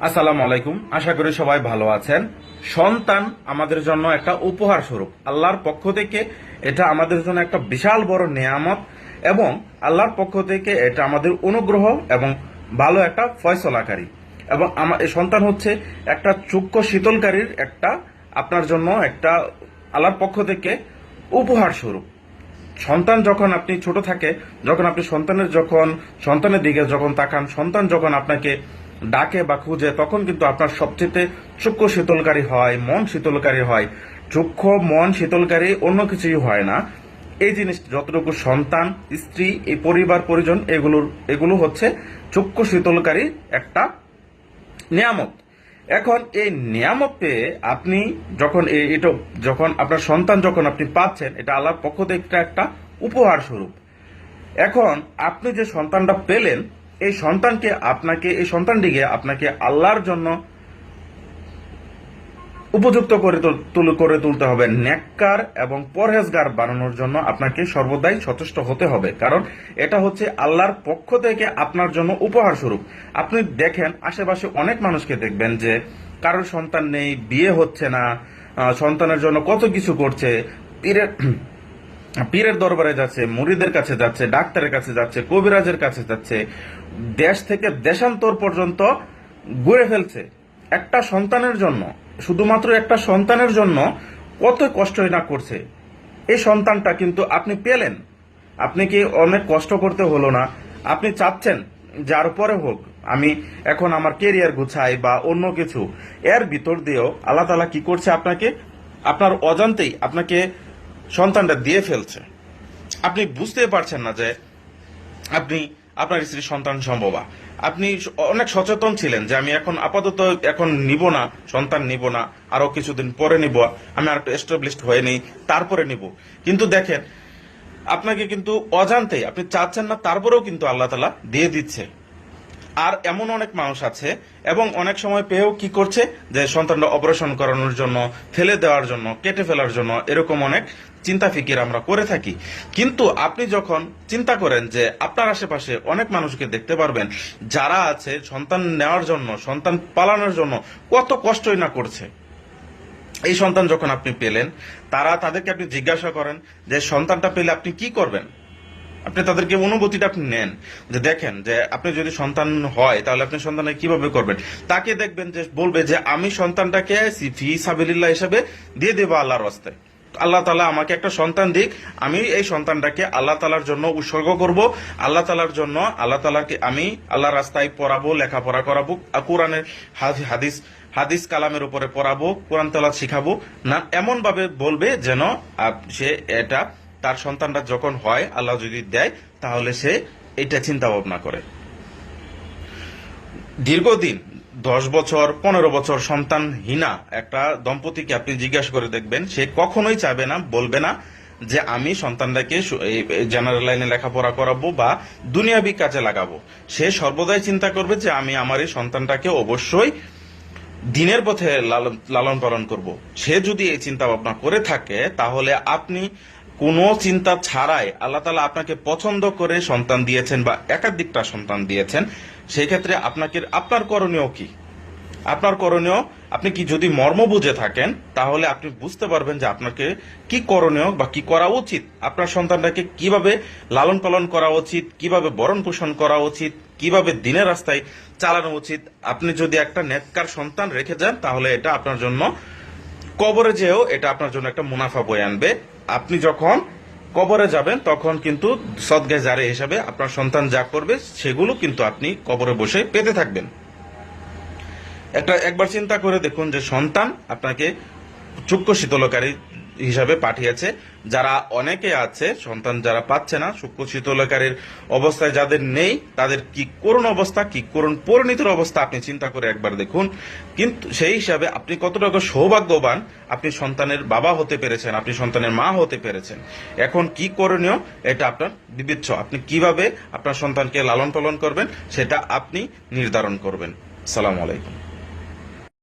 আসসালামু আলাইকুম। আশা করি সবাই ভালো আছেন। সন্তান আমাদের জন্য একটা উপহার স্বরূপ। আল্লাহর পক্ষ থেকে এটা আমাদের জন্য একটা বিশাল বড় নেয়ামত এবং আল্লাহর পক্ষ থেকে এটা আমাদের অনুগ্রহ এবং ভালো একটা ফয়সলাকারী। এবং আমার সন্তান হচ্ছে একটা চুক্ষ শীতলকারীর একটা আপনার জন্য একটা আল্লাহর পক্ষ থেকে উপহার স্বরূপ। সন্তান যখন আপনি ছোট থাকে, যখন আপনি সন্তানের যখন, সন্তানের দিকে যখন তাকান, সন্তান যখন আপনাকে ডাকে বা খুঁজে, তখন কিন্তু আপনার সবচেয়ে চক্ষু শীতলকারী হয়, মন শীতলকারী হয়। চক্ষু মন শীতলকারী অন্য কিছুই হয় না। এই জিনিস যতটুকু সন্তান, স্ত্রী, এই পরিবার, পরিজন, এগুলোর, এগুলো হচ্ছে চক্ষু শীতলকারী একটা নিয়ামত। এখন এই নিয়ামত পেয়ে আপনি যখন এটা যখন আপনার সন্তান যখন আপনি পাচ্ছেন, এটা আল্লাহর পক্ষ থেকে একটা উপহার স্বরূপ। এখন আপনি যে সন্তানটা পেলেন এই সন্তানকে আপনাকে, এই সন্তানটিকে আপনাকে আল্লাহর জন্য উপযুক্ত করে করে তুলতে হবে। ন্যাক্কার এবং পরহেজগার বানানোর জন্য আপনাকে সর্বদাই সচেষ্ট হতে হবে। কারণ এটা হচ্ছে আল্লাহর পক্ষ থেকে আপনার জন্য উপহার স্বরূপ। আপনি দেখেন, আশেপাশে অনেক মানুষকে দেখবেন যে কারোর সন্তান নেই, বিয়ে হচ্ছে না সন্তানের জন্য কত কিছু করছে। পীরের পীরের দরবারে যাচ্ছে, মুরিদের কাছে যাচ্ছে, ডাক্তারের কাছে যাচ্ছে, কবিরাজের কাছে যাচ্ছে, দেশ থেকে দেশান্তর পর্যন্ত ঘুরে ফেলছে। একটা সন্তানের জন্য, শুধুমাত্র একটা সন্তানের জন্য কত কষ্টই না করছে। এই সন্তানটা কিন্তু আপনি পেলেন। আপনি কি অনেক কষ্ট করতে হলো না? আপনি চাচ্ছেন, যার পরে হোক, আমি এখন আমার কেরিয়ার গুছাই বা অন্য কিছু। এর ভিতর দিয়েও আল্লাহ তালা কি করছে আপনাকে? আপনার অজান্তেই আপনাকে সন্তানটা দিয়ে ফেলছে। আপনি বুঝতে পারছেন না যে আপনি, আপনার স্ত্রীর সন্তান সম্ভবা। আপনি অনেক সচেতন ছিলেন যে আমি এখন আপাতত এখন নিব না, সন্তান নিব না, আরও কিছুদিন পরে নিব, আমি আর একটু এস্টাবলিশড হয়ে নেই, তারপরে নিব। কিন্তু দেখেন, আপনাকে কিন্তু অজান্তেই, আপনি চাচ্ছেন না, তারপরেও কিন্তু আল্লাহ তালা দিয়ে দিচ্ছে। আর এমন অনেক মানুষ আছে এবং অনেক সময় পেয়েও কি করছে যে সন্তানটা অপারেশন করানোর জন্য, ফেলে দেওয়ার জন্য, কেটে ফেলার জন্য এরকম অনেক চিন্তা ফিকির আমরা করে থাকি। কিন্তু আপনি যখন চিন্তা করেন যে আপনার আশেপাশে অনেক মানুষকে দেখতে পারবেন, যারা আছে সন্তান নেওয়ার জন্য, সন্তান পালানোর জন্য কত কষ্টই না করছে। এই সন্তান যখন আপনি পেলেন, তারা তাদেরকে আপনি জিজ্ঞাসা করেন যে সন্তানটা পেলে আপনি কি করবেন? আপনি তাদেরকে অনুভূতিটা আপনি নেন। যে দেখেন, যে আপনি যদি সন্তান হয়, তাহলে আপনি সন্তানের কীভাবে করবেন? তাকে দেখবেন যে বলবে যে, আমি সন্তানটাকে ফি সাবিল্লাহ হিসাবে দিয়ে দেবো আল্লাহর রাস্তায়। আল্লাহ তালা আমাকে একটা সন্তান দিক, আমি এই সন্তানটাকে আল্লাহ তালার জন্য উৎসর্গ করব। আল্লাহ তালার জন্য, আল্লাহ তালাকে আমি আল্লাহ রাস্তায় পড়াবো, লেখাপড়া করাবো কোরআনের হাদিস হাদিস কালামের উপরে পড়াবো, কোরআন তালা শিখাবো। না এমন ভাবে বলবে যেন সে এটা তার সন্তানটা যখন হয়, আল্লাহ যদি দেয়, তাহলে সে এটা চিন্তা ভাবনা করে। দীর্ঘদিন, দশ বছর, পনেরো বছর সন্তানহীনা একটা দম্পতিকে আপনি জিজ্ঞাসা করে দেখবেন, সে কখনোই চাইবে না, বলবে না যে আমি সন্তানটাকে জেনারেল লাইনে লেখাপড়া করাবো বা দুনিয়াবি কাজে লাগাবো। সে সর্বদাই চিন্তা করবে যে আমি আমার এই সন্তানটাকে অবশ্যই দিনের পথে লালন পালন করব। সে যদি এই চিন্তা ভাবনা করে থাকে, তাহলে আপনি কোনো চিন্তা ছাড়াই আল্লাহ তালা আপনাকে পছন্দ করে সন্তান দিয়েছেন বা একাধিকটা সন্তান দিয়েছেন সেই ক্ষেত্রে আপনাকে, আপনার করণীয় কি? আপনার করণীয়, আপনি কি যদি মর্ম বুঝে থাকেন, তাহলে আপনি বুঝতে পারবেন যে আপনাকে কি করণীয় বা কি করা উচিত। আপনার সন্তানটাকে কীভাবে লালন পালন করা উচিত, কীভাবে বরণ পোষণ করা উচিত, কীভাবে দিনের রাস্তায় চালানো উচিত। আপনি যদি একটা নেককার সন্তান রেখে যান, তাহলে এটা আপনার জন্য কবরে যেও এটা আপনার জন্য একটা মুনাফা বয়ে আনবে। আপনি যখন কবরে যাবেন, তখন কিন্তু সদগায় জারে হিসাবে আপনার সন্তান যা করবে, সেগুলো কিন্তু আপনি কবরে বসে পেতে থাকবেন। একটা, একবার চিন্তা করে দেখুন যে সন্তান আপনাকে চক্ষু শীতলকারী হিসাবে পাঠিয়েছে। যারা অনেকে আছে, সন্তান যারা পাচ্ছে না চক্ষু শীতলাকারের অবস্থায় যাদের নেই, তাদের কি করুণ অবস্থা, কি করুণ পরিণতির অবস্থা আপনি চিন্তা করে একবার দেখুন। কিন্তু সেই হিসাবে আপনি কতটুকু সৌভাগ্যবান, আপনি সন্তানের বাবা হতে পেরেছেন, আপনি সন্তানের মা হতে পেরেছেন। এখন কি করণীয়, এটা আপনার বিবেচ্য। আপনি কীভাবে আপনার সন্তানকে লালন পালন করবেন, সেটা আপনি নির্ধারণ করবেন। সালাম আলাইকুম।